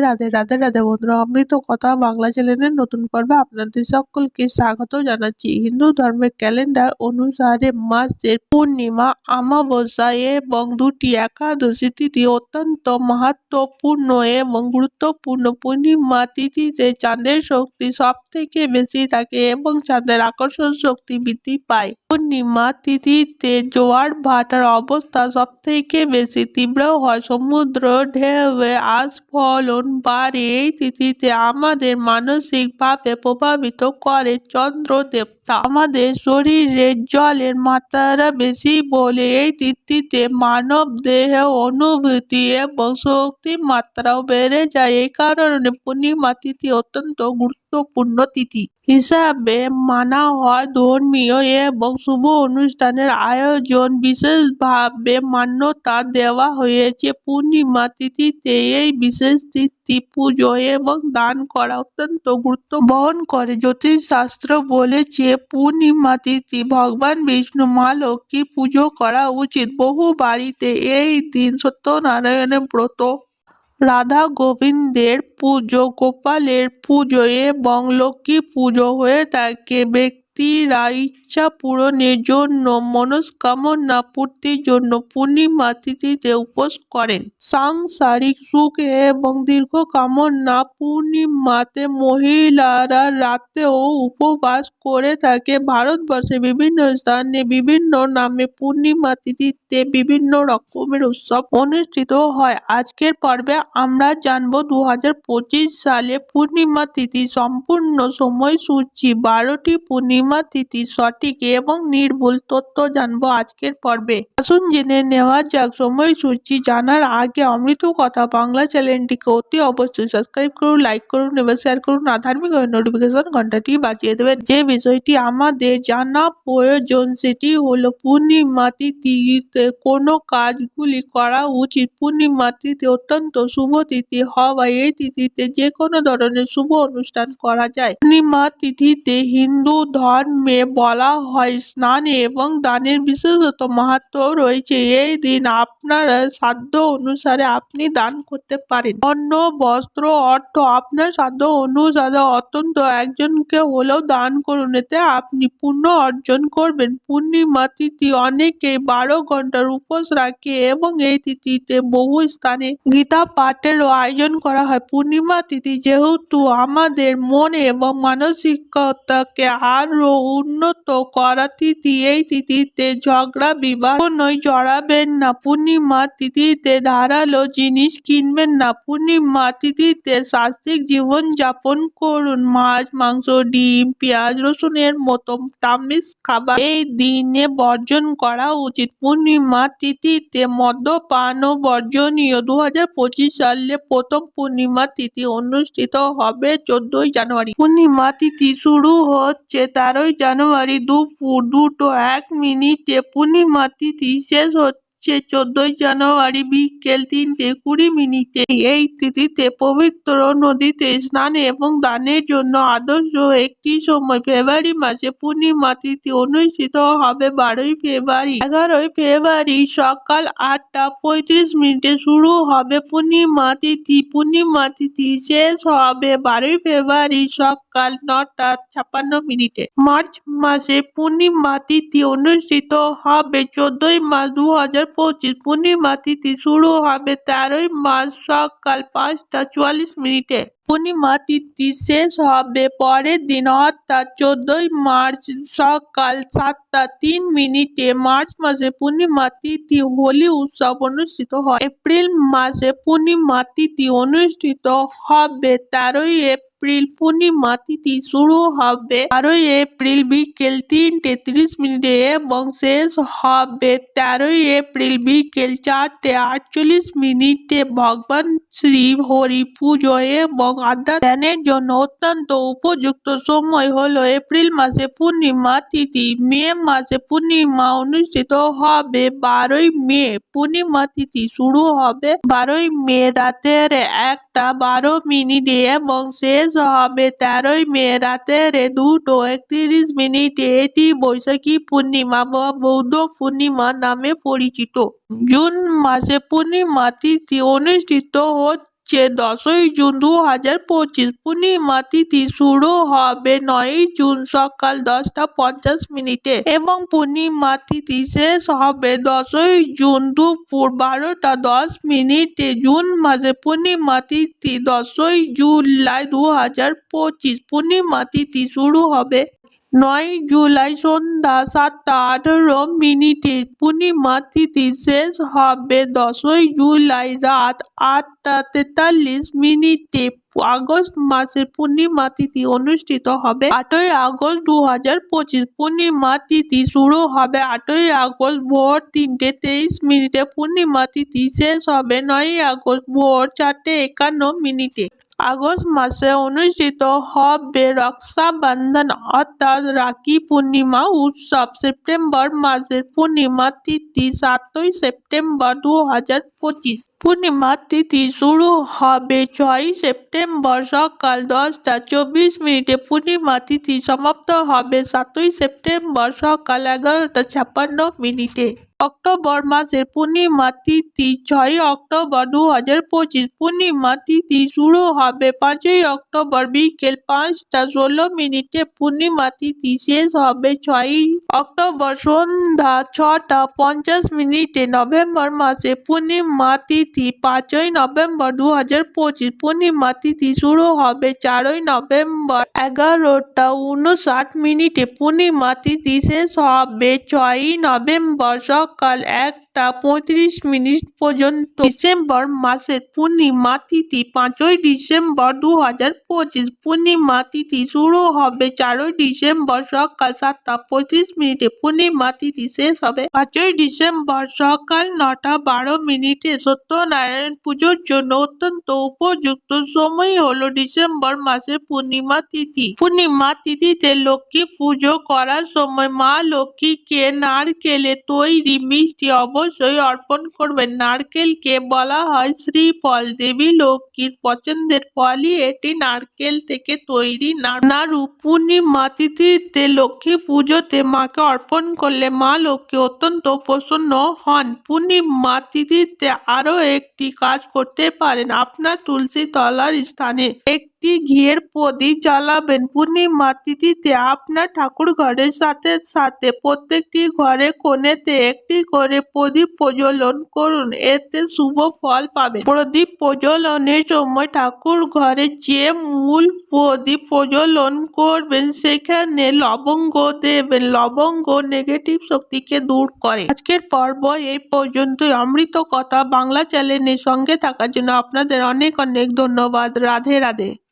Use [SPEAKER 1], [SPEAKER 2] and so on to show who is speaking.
[SPEAKER 1] রাধে রাধে রাধে বন্ধুরা, অমৃত কথা বাংলা চ্যানেলের নতুন পর্বে আপনাদের সকলকে স্বাগত জানাচ্ছি। হিন্দু ধর্মের ক্যালেন্ডার অনুসারে মাসের পূর্ণিমা, অমাবস্যা এবং দুটি একাদশী তিথি অত্যন্ত মাহাত্মপূর্ণ এবং গুরুত্বপূর্ণ। পূর্ণিমা তিথিতে চাঁদের শক্তি সব থেকে বেশি থাকে এবং চাঁদের আকর্ষণ শক্তি বৃদ্ধি পায়। পূর্ণিমা তিথিতে জোয়ার ভাটার অবস্থা সব থেকে বেশি তীব্র হয়। সমুদ্র ঢেউয়ে আস্ফলন বাড়ে এই তিথিতে আমাদের মানসিকভাবে প্রভাবিত করে চন্দ্র দেবতা আমাদের শরীরে জলের মাত্রা বেশি বলে এই তিথিতে মানব দেহে অনুভূতি এবং শক্তির মাত্রাও বেড়ে যায়। এই কারণে পূর্ণিমা তিথি অত্যন্ত গুরুত্বপূর্ণ তিথি। হিসাবে মানা হয় ধর্মীয় এবং শুভ অনুষ্ঠানের আয়োজন। বিশেষভাবে মান্যতা দেওয়া হয়েছে পূর্ণিমা তিথিতে। এই বিশেষ তিথি পুজো এবং দান করা অত্যন্ত গুরুত্ব বহন করে। জ্যোতিষশাস্ত্র বলেছে পূর্ণিমা তিথি, ভগবান, বিষ্ণু, মা, লক্ষ্মী পুজো করা উচিত। বহু বাড়িতে এই দিন সত্যনারায়ণের ব্রত। রাধা গোবিন্দের পুজো, গোপালের পুজো এবং লক্ষ্মী পুজো হয়ে থাকে। ব্যক্তিরা ইচ্ছা পূরণের জন্য, মনস্কামনা পূর্তির জন্য পূর্ণিমা তিথিতে উপোস করেন। সাংসারিক সুখ এবং দীর্ঘ কামনা পূর্ণিমাতে মহিলারা রাতেও উপবাস করে থাকে। ভারতবর্ষে বিভিন্ন স্থানে বিভিন্ন নামে পূর্ণিমা তিথিতে বিভিন্ন রকমের উৎসব অনুষ্ঠিত হয়। আজকের পর্বে আমরা জানব দু সালে পূর্ণিমা তিথি সম্পূর্ণ সময়সূচি বারোটি পূর্ণিমা তিথি সঠিক এবং নির্ভুল তথ্য জানব আজকের পর্বে। আসুন জেনে নেওয়া যাক সময়সূচি জানার আগে অমৃত কথা বাংলা চ্যানেলটিকে অতি অবশ্যই সাবস্ক্রাইব করুন, লাইক করুন এবং শেয়ার করুন। আর ধার্মিক নোটিফিকেশন ঘন্টাটি বাজিয়ে দেবেন। যে বিষয়টি আমাদের জানা প্রয়োজন, সেটি হলো পূর্ণিমা তিথিতে কোনো কাজগুলি করা উচিত। পূর্ণিমা তিথি অত্যন্ত শুভ তিথি হওয়ায় এই তিথিতে যে কোনো ধরনের শুভ অনুষ্ঠান করা যায়। পূর্ণিমা তিথিতে হিন্দু ধর্মে বলা হয়, স্নান এবং দানের বিশেষত মাহাত্ম রয়েছে। এই দিন আপনার সাধ্য অনুসারে আপনি দান করতে পারেন। অন্য বস্ত্র, অর্থ আপনার সাধ্য অনুসারে অত্যন্ত। একজনকে হলেও দান করুন, এতে আপনি পুণ্য অর্জন করবেন। পূর্ণিমা তিথি অনেকে বারো ঘণ্টার উপোস রাখে এবং এই তিথিতে বহু স্থানে গীতা পাঠেরও আয়োজন করা হয়। পূর্ণিমা তিথি যেহেতু আমাদের মন এবং মানসিকতাকে আরও উন্নত করা তিথি এই তিথিতে ঝগড়া বিবাদ কোনোই জড়াবেন না। পূর্ণিমা তিথিতে ধারালো জিনিস কিনবেন না। পূর্ণিমা তিথিতে সাত্বিক জীবন যাপন করুন। মাছ, মাংস, ডিম, পেঁয়াজ, রসুনের মতো তামিজ খাবার এই দিনে বর্জন করা উচিত। পূর্ণিমা তিথিতে মদ্যপান ও বর্জনীয় দু হাজার পঁচিশ সালে প্রথম পূর্ণিমা তিথি অনুষ্ঠিত হবে চোদ্দই জানুয়ারি। পূর্ণিমা তিথি শুরু হচ্ছে তেরোই জানুয়ারি দুপুর দুটো এক মিনিটে পূর্ণিমা তিথি শেষ হচ্ছে চোদ্দই জানুয়ারি বিকেল তিনটে কুড়ি মিনিটে। এই তিথিতে পবিত্র নদীতে স্নান এবং দানের জন্য আদর্শ একটি সময় ফেব্রুয়ারি মাসে পূর্ণিমা তিথি অনুষ্ঠিত হবে বারোই ফেব্রুয়ারি। এগারোই ফেব্রুয়ারি সকাল আটটা পঁয়ত্রিশ মিনিটে শুরু হবে পূর্ণিমা তিথি। পূর্ণিমা তিথি শেষ হবে বারোই ফেব্রুয়ারি সকাল নটা ছাপ্পান্ন মিনিটে। মার্চ মাসে পূর্ণিমা তিথি অনুষ্ঠিত হবে চোদ্দই মার্চ দু হাজার পঁচিশ পূর্ণিমা তিথি শুরু হবে তেরোই মার্চ সকাল পাঁচটা চুয়াল্লিশ মিনিটে পূর্ণিমা তিথি শেষ হবে পরের দিন, অর্থাৎ চোদ্দই মার্চ সকাল সাতটা তিন মিনিটে মার্চ মাসে পূর্ণিমা হোলি উৎসব অনুষ্ঠিত হয়। এপ্রিল মাসে পূর্ণিমা অনুষ্ঠিত হবে তেরোই এপ্রিল। পূর্ণিমা তিথি শুরু হবে বারোই এপ্রিল বিকেল তিনটে তিরিশ মিনিটে এবং শেষ হবে তেরোই এপ্রিল বিকেল চারটে আটচল্লিশ মিনিটে। ভগবান শ্রী হরি পুজো এবং আড্ডা ধ্যানের জন্য অত্যন্ত উপযুক্ত সময় হল এপ্রিল মাসে পূর্ণিমা তিথি। মে মাসে পূর্ণিমা অনুষ্ঠিত হবে বারোই মে। পূর্ণিমা তিথি শুরু হবে বারোই মে রাতের একটা বারো মিনিটে এবং শেষ হবে তেরোই মে রাতের দুটো একত্রিশ মিনিটে। এটি বৈশাখী পূর্ণিমা বা বৌদ্ধ পূর্ণিমা নামে পরিচিত। জুন মাসে পূর্ণিমা তিথি অনুষ্ঠিত হচ্ছে হচ্ছে দশই জুন দু হাজার পঁচিশ। পূর্ণিমা তিথি শুরু হবে নয়ই জুন সকাল দশটা পঞ্চাশ মিনিটে এবং পূর্ণিমা তিথি শেষ হবে দশই জুন দুপুর বারোটা দশ মিনিটে। জুন মাসে পূর্ণিমা তিথি দশই জুলাই দু হাজার পঁচিশ। পূর্ণিমা তিথি শুরু হবে নয় জুলাই সন্ধ্যা সাতটা আঠেরো মিনিটে পূর্ণিমা তিথি শেষ হবে। দশই জুলাই রাত আটটা তেতাল্লিশ মিনিটে আগস্ট মাসের পূর্ণিমা তিথি অনুষ্ঠিত হবে। আটই আগস্ট দু হাজার পঁচিশ পূর্ণিমা তিথি শুরু হবে। আটই আগস্ট ভোর তিনটে তেইশ মিনিটে পূর্ণিমা তিথি শেষ হবে। নয়ই আগস্ট ভোর চারটে একান্ন মিনিটে। আগস্ট মাসে অনুষ্ঠিত হবে রক্ষাবন্ধন অর্থাৎ রাখি পূর্ণিমা উৎসব। সেপ্টেম্বর মাসের পূর্ণিমা তিথি সাতই সেপ্টেম্বর দু হাজার পঁচিশ। পূর্ণিমা তিথি শুরু হবে ছয়ই সেপ্টেম্বর সকাল দশটা চব্বিশ মিনিটে। পূর্ণিমা তিথি সমাপ্ত হবে সাতই সেপ্টেম্বর সকাল এগারোটা ছাপ্পান্ন মিনিটে। অক্টোবর মাসের পূর্ণিমা তিথি ছয়ই অক্টোবর দু হাজার পঁচিশ। পূর্ণিমা তিথি শুরু হবে পাঁচই অক্টোবর বিকেল পাঁচটা ষোলো মিনিটে। পূর্ণিমা তিথি শেষ হবে ছয়ই অক্টোবর সন্ধ্যা ছটা পঞ্চাশ মিনিটে। নভেম্বর মাসে পূর্ণিমা তিথি পাঁচই নভেম্বর দু হাজার পঁচিশ। পূর্ণিমা তিথি শুরু হবে চারই নভেম্বর এগারোটা উনষাট মিনিটে। পূর্ণিমা তিথি শেষ হবে ছয়ই নভেম্বর সকাল একটা পঁয়ত্রিশ মিনিট পর্যন্ত। ডিসেম্বর মাসের পূর্ণিমা তিথি পাঁচই ডিসেম্বর দু হাজার পঁচিশ। পূর্ণিমা তিথি শুরু হবে চারই ডিসেম্বর সকাল সাতটা পঁয়ত্রিশ মিনিটে। পূর্ণিমা তিথি শেষ হবে পাঁচই ডিসেম্বর সকাল নটা বারো মিনিটে। সত্যনারায়ণ পুজোর জন্য অত্যন্ত উপযুক্ত সময় হলো ডিসেম্বর মাসের পূর্ণিমা তিথি। পূর্ণিমা তিথিতে লক্ষ্মী পুজো করার সময় মা লক্ষ্মীকে নারকেলে তৈরি মিষ্টি অবশ্যই অর্পণ করবেন। নারকেলকে বলা হয় শ্রীফল। দেবী লক্ষ্মীর পছন্দের ফলই এটি। নারকেল থেকে তৈরি না- নাড়ু পূর্ণিমা তিথিতে লক্ষ্মী পুজোতে মাকে অর্পণ করলে মা লক্ষ্মী অত্যন্ত প্রসন্ন হন। পূর্ণিমা তিথিতে আরও একটি কাজ করতে পারেন। আপনার তুলসী তলার স্থানে একটি ঘিয়ের প্রদীপ জ্বালাবেন। পূর্ণিমা তিথিতে আপনার ঠাকুর ঘরের সাথে সাথে প্রত্যেকটি ঘরে কোণেতে একটি করে প্রদীপ প্রজ্বলন করুন। এতে শুভ ফল পাবেন। প্রদীপ প্রজ্বলনের সময় ঠাকুর ঘরে যে মূল প্রদীপ প্রজ্বলন করবেন, সেখানে লবঙ্গ দেবেন। লবঙ্গ নেগেটিভ শক্তিকে দূর করে। আজকের পর্ব এই পর্যন্তই। অমৃত কথা বাংলা চ্যানেলের সঙ্গে থাকার জন্য আপনাদের অনেক অনেক ধন্যবাদ। রাধে রাধে।